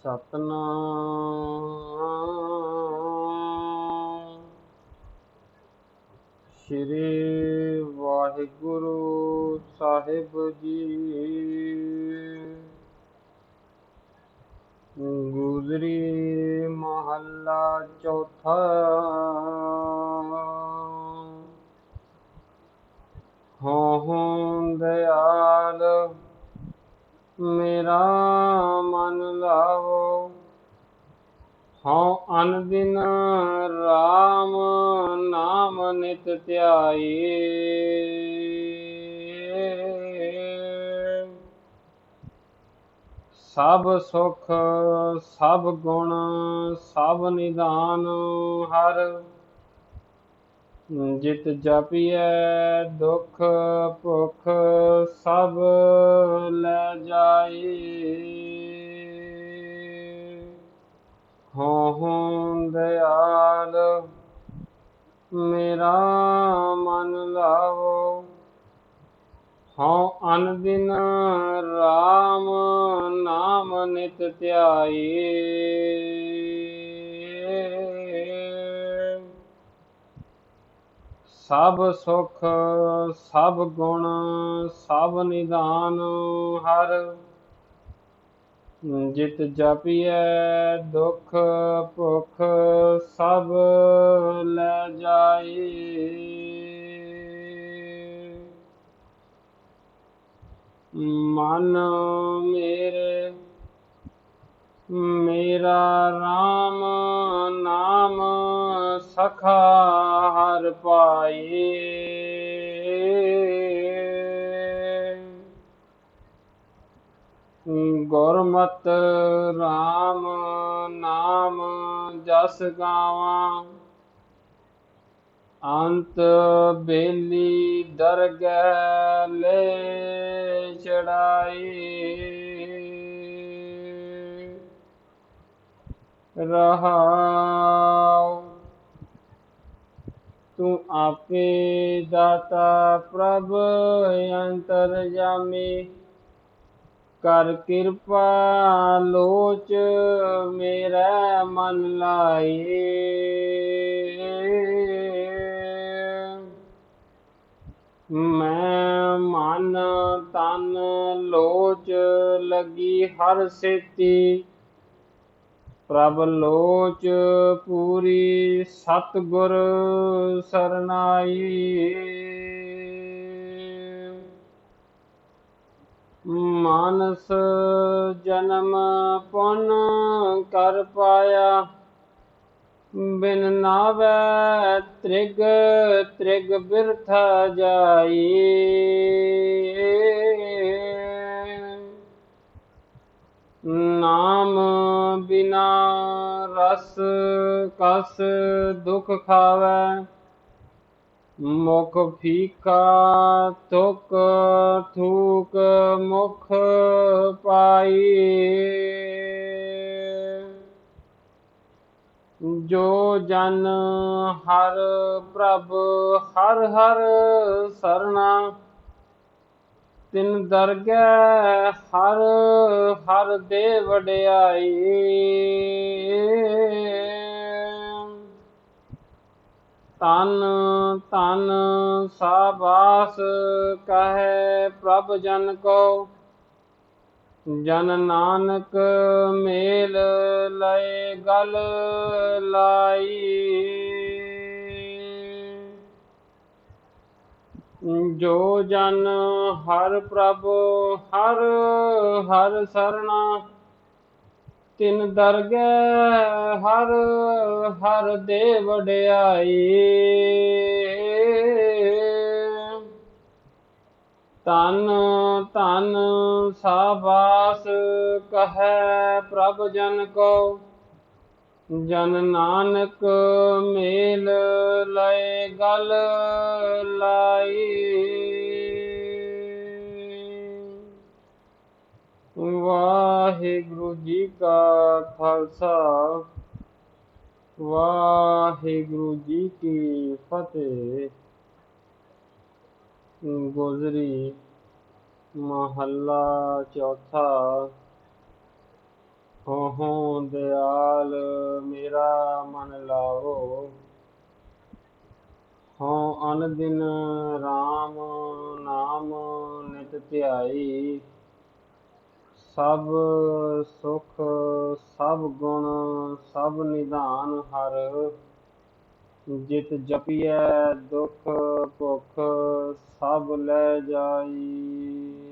ਸਤਨਾਮ। ਸ੍ਰੀ ਵਾਹਿਗੁਰੂ ਸਾਹਿਬ ਜੀ। ਗੁਜ਼ਰੀ ਮਹੱਲਾ ਚੌਥਾ। ਹਉ ਅਨ ਦਿਨ RAM ਨਾਮ ਨਿਤ ਧਿਆਈ। ਸਭ ਸੁਖ, ਸਭ ਗੁਣ, ਸਭ ਨਿਦਾਨ ਹਰ। ਜਿਤ ਜਪੀਐ ਦੁਖ ਭੁਖ ਸਭ ਲੈ ਜਾਈ। ਨਾਮ ਨਿਤ ਸਭ ਸੁਖ, ਸਭ ਗੁਣ, ਸਭ ਨਿਦਾਨ ਹਰ। ਜਿਤ ਜਪੀਐ ਦੁਖ ਭੁਖ ਸਭ ਲੈ ਜਾਈ ਮਨ ਮੇਰੇ ਮੇਰਾ RAM ਨਾਮ ਸਖਾ ਹਰ ਪਾਈ ਗੁਰਮਤ RAM ਨਾਮ ਜਸ ਗਾਵਾਂ। ਅੰਤ ਬੇਲੀ ਦਰਗਹਿ ਲੈ ਚੜਾਈ ਰਹਾਉ ਤੂੰ ਆਪੇ ਦਾਤਾ ਪ੍ਰਭ ਅੰਤਰ ਜਾਮੀ ਕਰ ਕਿਰਪਾ, ਲੋਚ ਮੇਰਾ ਮਨ ਲਾਈ ਮੈਂ ਮਨ ਤਨ ਲੋਚ ਲਗੀ ਹਰ ਸੇਤੀ। ਪ੍ਰਭ ਲੋਚ ਪੂਰੀ ਸਤਿਗੁਰ ਸਰਨਾਈ। ਮਾਨਸ ਜਨਮ ਪੁਨ ਕਰ ਪਾਇਆ। ਬਿਨ ਨਾਵੈ ਤ੍ਰਿਗ ਤ੍ਰਿਗ ਬਿਰਥ ਜਾਈ। ਨਾਮ ਬਿਨਾ ਰਸ ਕਸ ਦੁਖ ਖਾਵੈ, ਮੁਖ ਫੀਕਾ ਤੁਕ ਥੂਕ ਮੁਖ ਪਾਈ। ਜੋ ਜਨ ਹਰ ਪ੍ਰਭ ਹਰ ਹਰ ਸਰਣਾ ਤਿਨ ਦਰਗਹਿ ਹਰ ਹਰ ਦੇ ਵਡਿਆਈ। ਤਨ ਤਨ ਸਾਬਾਸ ਕਹੈ ਪ੍ਰਭ ਜਨ ਕੋ। ਜਨ ਨਾਨਕ ਮੇਲ ਲਏ ਗਲ ਲਾਈ। ਜੋ ਜਨ ਹਰ ਪ੍ਰਭ ਹਰ ਹਰ ਸਰਣਾ, ਤਿਨ ਦਰਗਹਿ ਹਰ ਹਰ ਦੇ ਵਡਿਆਈ ਤਨ ਤਨ ਸਾਬਾਸ ਕਹੈ ਪ੍ਰਭ ਜਨ ਕੋ ਜਨ ਨਾਨਕ ਮੇਲ ਲਏ ਗਲ ਲਾਈ। ਵਾਹਿਗੁਰੂ ਜੀ ਕਾ ਖਾਲਸਾ, ਵਾਹਿਗੁਰੂ ਜੀ ਕੀ ਫਤਿਹ। ਗੁਜ਼ਰੀ ਮਹੱਲਾ ਚੌਥਾ ਹੋ ਦਿਆਲ ਮੇਰਾ ਮਨ ਲਾਵੋ ਹਉ ਦਿਨ RAM ਨਾਮ ਨਿਤ ਧਿਆਈ, ਸਭ ਸੁਖ, ਸਭ ਗੁਣ, ਸਭ ਨਿਧਾਨ ਹਰ, ਜਿਤ ਜਪੀਐ ਦੁਖ ਭੁਖ ਸਭ ਲੈ ਜਾਈ।